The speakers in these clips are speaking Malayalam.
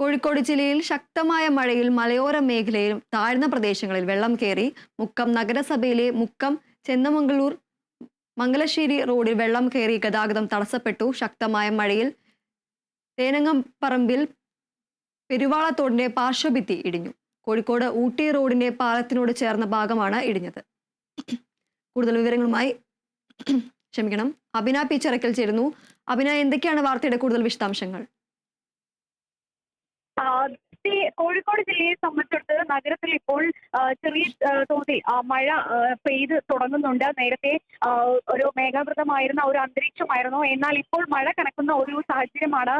കോഴിക്കോട് ജില്ലയിൽ ശക്തമായ മഴയിൽ മലയോര മേഖലയിലും താഴ്ന്ന പ്രദേശങ്ങളിൽ വെള്ളം കയറി മുക്കം നഗരസഭയിലെ മുക്കം ചെന്നമംഗളൂർ മംഗലശ്ശേരി റോഡിൽ വെള്ളം കയറി ഗതാഗതം തടസ്സപ്പെട്ടു. ശക്തമായ മഴയിൽ തേനങ്ങംപറമ്പിൽ പെരുവാളത്തോടിന്റെ പാർശ്വഭിത്തി ഇടിഞ്ഞു. കോഴിക്കോട് ഊട്ടി റോഡിന്റെ പാലത്തിനോട് ചേർന്ന ഭാഗമാണ് ഇടിഞ്ഞത്. കൂടുതൽ വിവരങ്ങളുമായി ക്ഷമിക്കണം. അഭിന പി ചിറക്കൽ ചേരുന്നു. അഭിന എന്തൊക്കെയാണ് വാർത്തയുടെ കൂടുതൽ വിശദാംശങ്ങൾ? കോഴിക്കോട് ജില്ലയെ സംബന്ധിച്ചിടത്ത് നഗരത്തിൽ ഇപ്പോൾ ചെറിയ തോതിൽ മഴ പെയ്ത് തുടങ്ങുന്നുണ്ട്. നേരത്തെ ഒരു മേഘാവൃതമായിരുന്ന ഒരു അന്തരീക്ഷമായിരുന്നു. എന്നാൽ ഇപ്പോൾ മഴ കണക്കുന്ന ഒരു സാഹചര്യമാണ്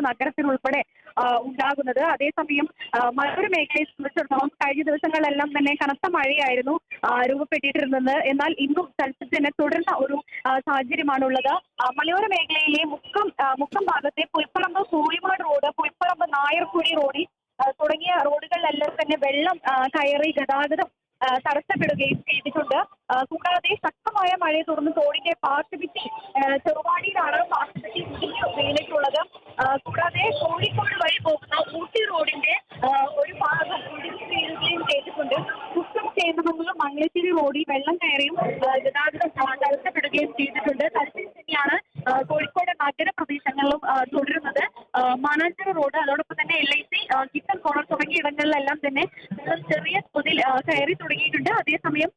ആ, ഉണ്ടാകുന്നത്. അതേസമയം മറ്റൊരു മേഖലയെ സംബന്ധിച്ചിടത്തോളം കഴിഞ്ഞ ദിവസങ്ങളിലെല്ലാം തന്നെ കനത്ത മഴയായിരുന്നു രൂപപ്പെട്ടിട്ടിരുന്നത് എന്നാൽ ഇന്നും സ്ഥലത്ത് തന്നെ തുടരുന്ന ഒരു സാഹചര്യമാണുള്ളത്. മലയോര മേഖലയിലെ മുക്കം മുക്കം ഭാഗത്തെ പുൽപ്പറമ്പ് നായർക്കുടി റോഡിൽ തുടങ്ങിയ റോഡുകളിലെല്ലാം തന്നെ വെള്ളം കയറി ഗതാഗതം തടസ്സപ്പെടുകയും ചെയ്തിട്ടുണ്ട്. കൂടാതെ ശക്തമായ മഴയെ തുടർന്ന് തോടിന്റെ പാർശ്വഭിത്തി ചെറുവാടിയിലാണ് പാർശ്വഭിത്തി ഇടിഞ്ഞു വീണിട്ടുള്ളത്. കൂടാതെ കോഴിക്കോട് വഴി പോകുന്ന ഊട്ടി റോഡിന്റെ ഒരു ഭാഗം ഇടിഞ്ഞു വീഴുകയും ചെയ്തിട്ടുണ്ട്. കുറ്റം ചെയ്യുന്നതെങ്കിലും മംഗലശ്ശേരി റോഡിൽ വെള്ളം കയറിയും ഗതാഗതം തടസ്സപ്പെടുകയും ചെയ്തിട്ടുണ്ട്. കോഴിക്കോട് ആ, തുടരുന്നത്. മാനാഞ്ചിറ റോഡ് അതോടൊപ്പം തന്നെ L I C kitchen corner തുടങ്ങിയ ഇടങ്ങളിലെല്ലാം തന്നെ വെള്ളം ചെറിയ തോതിൽ കയറി തുടങ്ങിയിട്ടുണ്ട്. അതേസമയം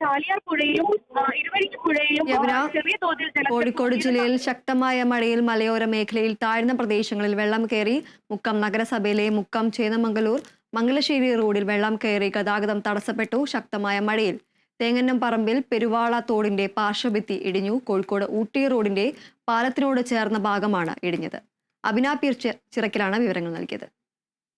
ചാലിയാർ പുഴയിലും ആ, ഇരുവഴിഞ്ഞി പുഴയിലും ചെറിയ തോതിൽ കോഴിക്കോട് ജില്ലയിൽ ശക്തമായ മഴയിൽ മലയോര മേഖലയിൽ താഴ്ന്ന പ്രദേശങ്ങളിൽ വെള്ളം കയറി മുക്കം നഗരസഭയിലെ മുക്കം ചേന്നമംഗലൂർ മംഗലശ്ശേരി റോഡിൽ വെള്ളം കയറി ഗതാഗതം തടസ്സപ്പെട്ടു ശക്തമായ മഴയിൽ. തേങ്ങന്നം പറമ്പിൽ പെരുവാള തോടിന്റെ പാർശ്വഭിത്തി ഇടിഞ്ഞു. കോഴിക്കോട് ഊട്ടി റോഡിന്റെ പാലത്തിനോട് ചേർന്ന ഭാഗമാണ് ഇടിഞ്ഞത്. അഭിനാ പീർ ചിറക്കിലാണ് വിവരങ്ങൾ നൽകിയത്.